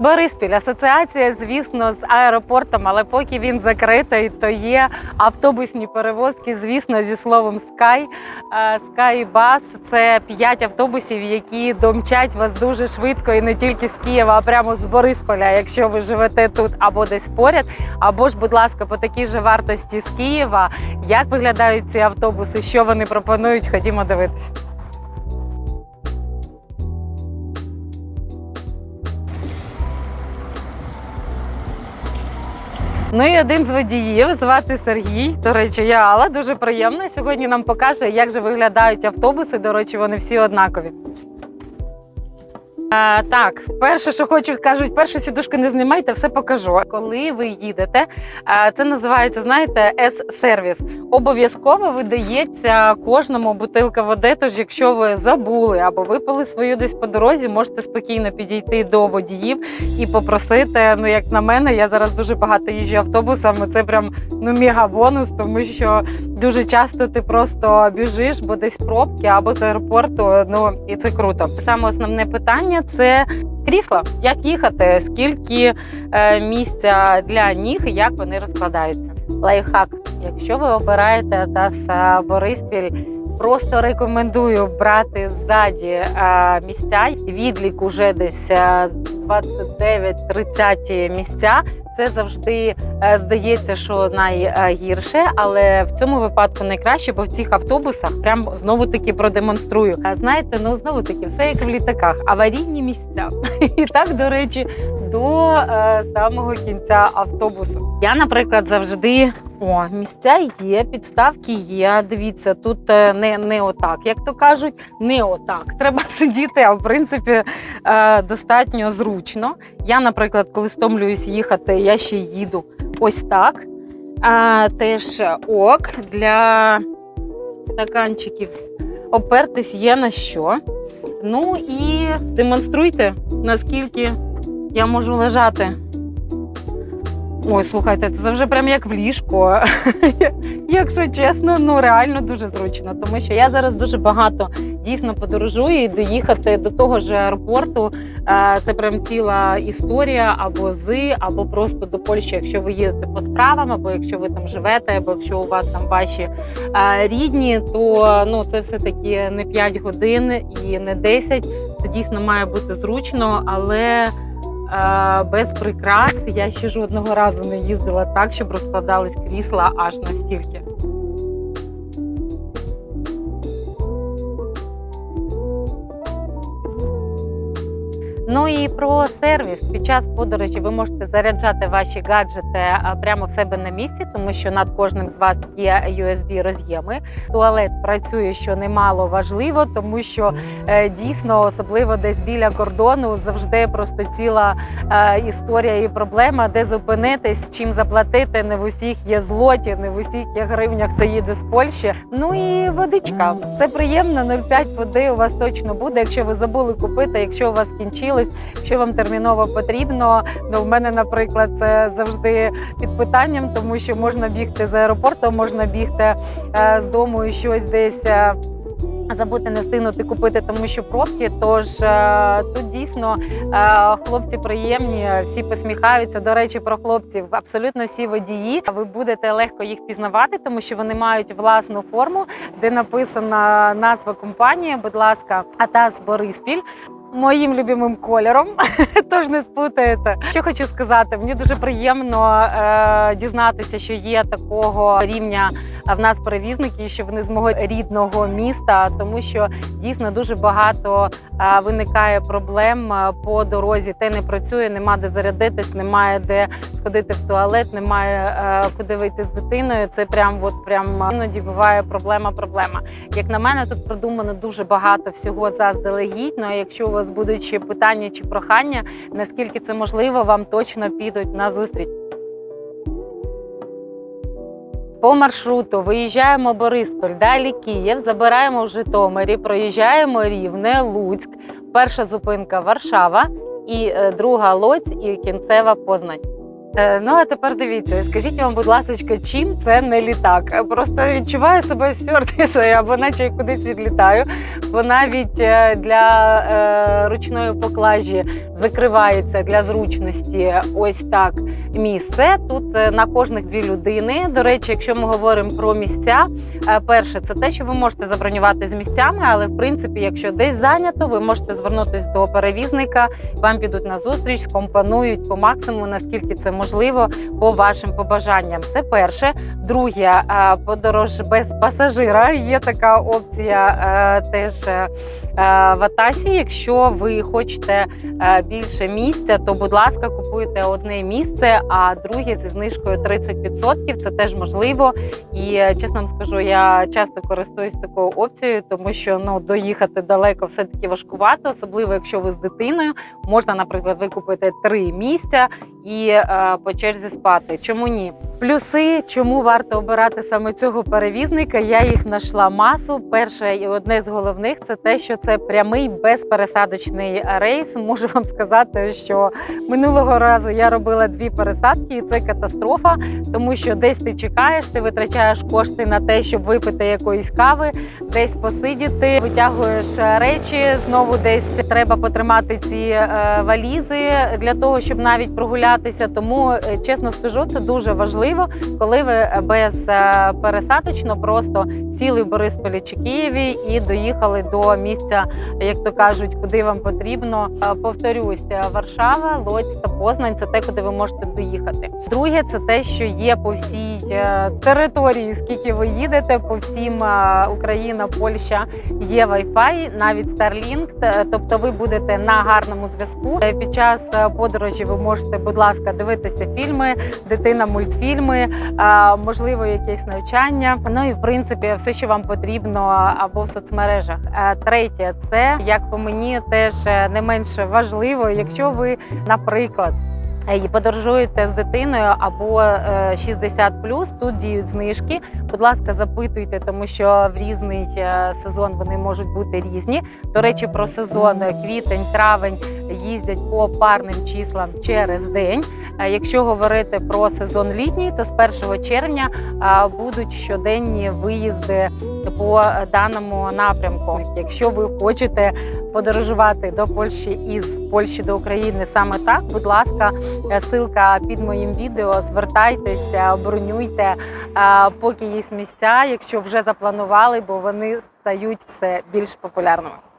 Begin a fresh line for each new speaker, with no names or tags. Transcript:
Бориспіль асоціація, звісно, з аеропортом, але поки він закритий, то є автобусні перевозки, звісно, зі словом Sky. Е, Skybus – це п'ять автобусів, які домчать вас дуже швидко і не тільки з Києва, а прямо з Борисполя, якщо ви живете тут або десь поряд. Або ж, будь ласка, по такій же вартості з Києва. Як виглядають ці автобуси? Що вони пропонують? Ходімо дивитися. Ну і один з водіїв звати Сергій. До речі, я Алла. Дуже приємно. Сьогодні нам покаже, як же виглядають автобуси. До речі, вони всі однакові. Е, так, перше, що хочу кажуть, першу сідушку не знімайте, все покажу. Коли ви їдете, це називається, знаєте, С-сервіс. Обов'язково видається кожному бутилка води. Тож, якщо ви забули або випили свою десь по дорозі, можете спокійно підійти до водіїв і попросити. Ну, як на мене, я зараз дуже багато їжджу автобусами. Це прям ну мега бонус, тому що дуже часто ти просто біжиш, бо десь пробки або з аеропорту. Ну і це круто. Саме основне питання це крісла. Як їхати, скільки е, місця для ніг і як вони розкладаються. Лайфхак. Якщо ви обираєте Тас е, Бориспіль, просто рекомендую брати ззаді е, місця. Відлік уже десь е, 29-30 місця. Це завжди е, здається, що найгірше, але в цьому випадку найкраще, бо в цих автобусах прям знову таки продемонструю. Знаєте, ну знову таки, все як в літаках, аварійні місця. І так, до речі, до е, самого кінця автобусу. Я, наприклад, завжди. О, місця є, підставки є. Дивіться, тут е, не, не отак, як то кажуть, не отак. Треба сидіти, а в принципі е, достатньо зручно. Я, наприклад, коли стомлююсь їхати, я ще їду ось так. А, теж ок для стаканчиків опертись є на що. Ну і демонструйте, наскільки я можу лежати. Ой, слухайте, це вже прям як в ліжку. Якщо чесно, ну реально дуже зручно, тому що я зараз дуже багато дійсно подорожую і доїхати до того ж аеропорту. е, Це прям ціла історія або з, або просто до Польщі, якщо ви їдете по справам, або якщо ви там живете, або якщо у вас там ваші е, рідні, то ну це все таки не 5 годин і не 10. Це дійсно має бути зручно, але без прикрас я ще жодного разу не їздила так, щоб розкладались крісла аж настільки. Ну і про сервіс під час подорожі ви можете заряджати ваші гаджети прямо в себе на місці, тому що над кожним з вас є USB роз'єми. Туалет працює, що немало важливо, тому що е, дійсно, особливо десь біля кордону, завжди просто ціла е, історія і проблема, де зупинитись, чим заплатити. Не в усіх є злоті, не в усіх є гривня, хто їде з Польщі. Ну і водичка. Це приємно. 0,5 води у вас точно буде. Якщо ви забули купити, якщо у вас кінчилось, якщо вам терміново потрібно. Ну в мене, наприклад, це завжди під питанням, тому що можна бігти з аеропорту, можна бігти е, з дому і щось десь. е, Забути не встигнути купити, тому що пробки. Тож е, тут дійсно хлопці приємні, всі посміхаються. До речі, про хлопців абсолютно всі водії. Ви будете легко їх пізнавати, тому що вони мають власну форму, де написана назва компанії. Будь ласка, Атас Бориспіль. Моїм любимим кольором, тож не спутаєте. Що хочу сказати, мені дуже приємно е, дізнатися, що є такого рівня в нас перевізники, що вони з мого рідного міста, тому що дійсно дуже багато виникає проблем по дорозі. Те не працює, нема де зарядитись, немає де сходити в туалет, немає куди вийти з дитиною. Це прям от прям іноді буває проблема. Проблема. Як на мене, тут продумано дуже багато всього заздалегідь. Ну а якщо у вас будуть ще питання чи прохання, наскільки це можливо, вам точно підуть на зустріч. По маршруту виїжджаємо Бориспіль, далі Київ, забираємо в Житомирі, проїжджаємо Рівне, Луцьк, перша зупинка Варшава і е, друга Лоць і кінцева Познань. Е, Ну а тепер дивіться, скажіть вам, будь ласка, чим це не літак? Е, Просто відчуваю себе стюардесою або наче кудись відлітаю. Бо навіть е, для ручної поклажі закривається для зручності ось так місце. Тут на кожних дві людини. До речі, якщо ми говоримо про місця, перше це те, що ви можете забронювати з місцями, але в принципі, якщо десь зайнято, ви можете звернутися до перевізника, вам підуть на зустріч, скомпонують по максимуму, наскільки це можливо, по вашим побажанням. Це перше. Друге, е, подорож без пасажира. Є така опція е, теж е, в Атасі. Якщо ви хочете е, більше місця, то будь ласка, купуйте одне місце, а друге зі знижкою 30%. Це теж можливо. І е, чесно вам скажу, я часто користуюсь такою опцією, тому що ну доїхати далеко все таки важкувато, особливо якщо ви з дитиною. Можна, наприклад, викупити три місця і е, по черзі спати. Чому ні? Плюси, чому варто обирати саме цього перевізника? Я їх знайшла масу. Перше і одне з головних це те, що це прямий безпересадочний рейс. Можу вам сказати, що минулого разу я робила дві пересадки, і це катастрофа, тому що десь ти чекаєш, ти витрачаєш кошти на те, щоб випити якоїсь кави, десь посидіти, витягуєш речі. Знову десь треба потримати ці е, валізи для того, щоб навіть прогулятися. Тому е, чесно скажу, це дуже важливо, коли ви е, пересадочно просто сіли в Борисполі чи Києві і доїхали до місця, як то кажуть, куди вам потрібно. Е, Повторюсь, е, Варшава, Лодзь та Познань це те, куди ви можете доїхати. Друге, це те, що є по всій е, території, скільки ви їдете, по всім е, Україна, Польща є Wi-Fi, навіть Starlink, Тобто ви будете на гарному зв'язку. Е, Під час е, подорожі ви можете, будь ласка, дивитися фільми, дитина, мультфільми, е, можливо, якесь навчання. Ну і в принципі, все, що вам потрібно або в соцмережах. Е, Третє, це як по мені теж е, не менше важливо, якщо ви, наприклад. е, І подорожуєте з дитиною або е, 60 тут діють знижки. Будь ласка, запитуйте, тому що в різний е, сезон вони можуть бути різні. До речі, про сезон е, квітень, травень їздять по парним числам через день. Е, Якщо говорити про сезон літній, то з 1 червня будуть щоденні виїзди по даному напрямку. Якщо ви хочете подорожувати до Польщі із Польщі до України саме так, будь ласка, е, ссылка під моїм відео. Звертайтеся, бронюйте, е, поки є місця, якщо вже запланували, бо вони стають все більш популярними.